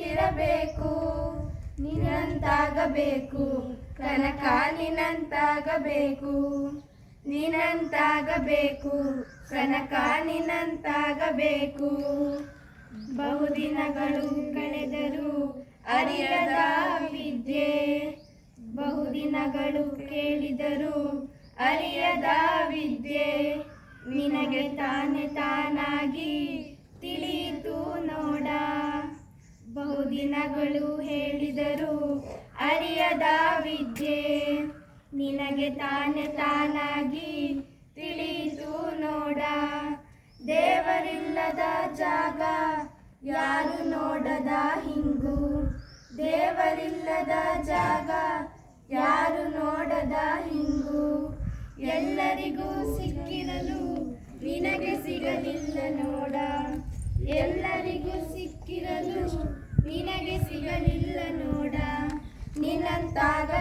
ದಡ್ಡನಂತಿರಬೇಕು ನಿನ್ನಂತಾಗಬೇಕು. ಕನಕ ನಿನಂತಾಗಬೇಕು. ನಿನ್ನಂತಾಗಬೇಕು ಕನಕ ನಿನ್ನಂತಾಗಬೇಕು ಬಹುದಿನಗಳು ಕಳೆದರು ಅರಿಯದ ವಿದ್ಯೆ. ಬಹುದಿನಗಳು ಕೇಳಿದರು ಅರಿಯದ ವಿದ್ಯೆ. ನಿನಗೆ ತಾನೆ ತಾನಾಗಿ ಬಹುದಿನಗಳು ಹೇಳಿದರು ಅರಿಯದ ವಿದ್ಯೆ ನಿನಗೆ ತಾನೆ ತಾನಾಗಿ ತಿಳಿಸು ನೋಡ. ದೇವರಿಲ್ಲದ ಜಾಗ, ಯಾರು ನೋಡದ ಹಿಂಗು. ದೇವರಿಲ್ಲದ ಜಾಗ, ಯಾರು ನೋಡದ ಹಿಂಗು. ಎಲ್ಲರಿಗೂ ಸಿಕ್ಕಿರಲು ನಿನಗೆ ಸಿಗಲಿಲ್ಲ ನೋಡ ಎಲ್ಲರಿಗೂ ಸಿಕ್ಕಿರಲು ನಿನಗೆ ಸಿಗಲಿಲ್ಲ ನೋಡ